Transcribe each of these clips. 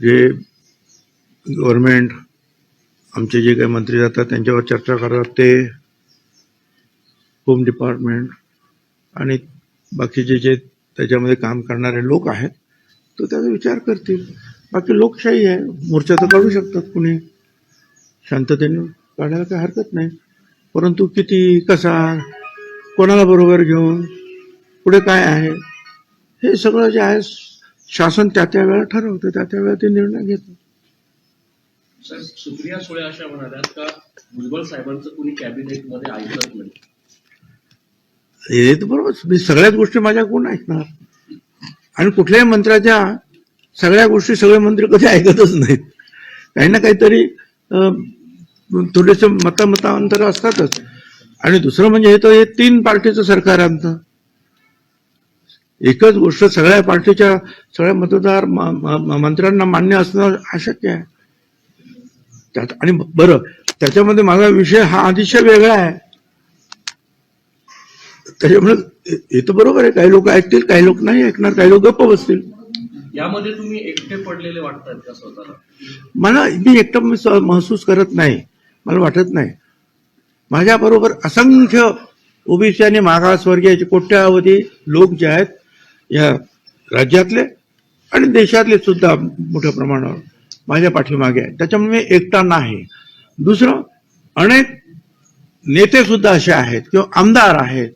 जे गव्हर्नमेंट आमचे जे काही मंत्री जातात त्यांच्यावर चर्चा करतात ते होम डिपार्टमेंट आणि बाकीचे जे त्याच्यामध्ये काम करणारे लोक आहेत तर त्याचा विचार करतील. बाकी लोकशाही आहे. मोर्चा तर काढू शकतात कुणी. शांततेने काढायला काही हरकत नाही. परंतु किती कसा कोणाला बरोबर घेऊन पुढे काय आहे हे सगळं जे आहे शासन त्या त्या वेळा ठरवतं त्या त्या वेळा ते निर्णय घेतं. सुप्रिया सुळे अशा म्हणाल्यात का भुजबळ साहेबांचं कुणी कॅबिनेटमध्ये ऐकत नाही? हे तर बरोबर मी सगळ्याच गोष्टी माझ्या कोण ऐकणार. आणि कुठल्याही मंत्र्याच्या सगळ्या गोष्टी सगळे मंत्री कधी ऐकतच नाहीत. काही ना काहीतरी थोडेसे मतामतांतर असतातच. आणि दुसरं म्हणजे हे तर हे तीन पार्टीचं सरकार आमचं. एकच गोष्ट सगळ्या पार्टीच्या सगळ्या मतदार मंत्र्यांना मान्य असणं अशक्य आहे. त्यात आणि बरं त्याच्यामध्ये माझा विषय हा अतिशय वेगळा आहे. त्याच्यामुळे हे तर बरोबर आहे काही लोक ऐकतील काही लोक नाही ऐकणार काही लोक गप्प बसतील. यामध्ये तुम्ही एकटे पडलेले वाटतात का स्वतःला? मला मी एकटं महसूस करत नाही मला वाटत नाही. माझ्या बरोबर असंख्य ओबीसी आणि मागासवर्गीयाचे कोट्यावधी लोक जे आहेत या राज्यातले आणि देशातले सुद्धा मोठ्या प्रमाणावर माझ्या पाठीमागे आहेत. त्याच्यामुळे मी एकटा नाही. दुसरं अनेक नेते सुद्धा असे आहेत किंवा आमदार आहेत.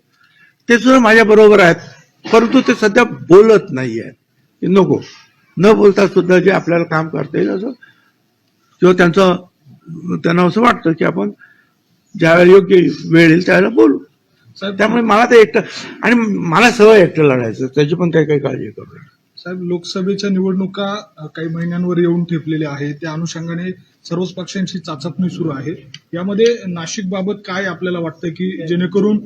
ते सुद्धा माझ्या बरोबर आहेत परंतु ते सध्या बोलत नाही आहेत की नको. न बोलता सुद्धा जे आपल्याला काम करता येईल असं किंवा त्यांचं त्यांना असं वाटतं की आपण ज्यावेळेला योग्य वेळ येईल त्यावेळेला बोलू. त्यामुळे मला ते एकटं आणि मला सवय एकटं लढायचं. त्याची पण काही काही काळजी करू नये. साहेब लोकसभेच्या निवडणुका काही महिन्यांवर येऊन ठेपलेल्या आहेत. त्या अनुषंगाने सर्वच पक्षांची चाचपणी सुरू आहे. यामध्ये नाशिक बाबत काय आपल्याला वाटतं की जेणेकरून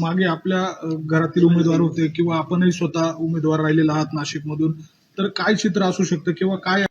मागे आपल्या घरातील उमेदवार होते किंवा आपणही स्वतः उमेदवार राहिलेला आहात नाशिकमधून तर काय चित्र असू शकतं किंवा काय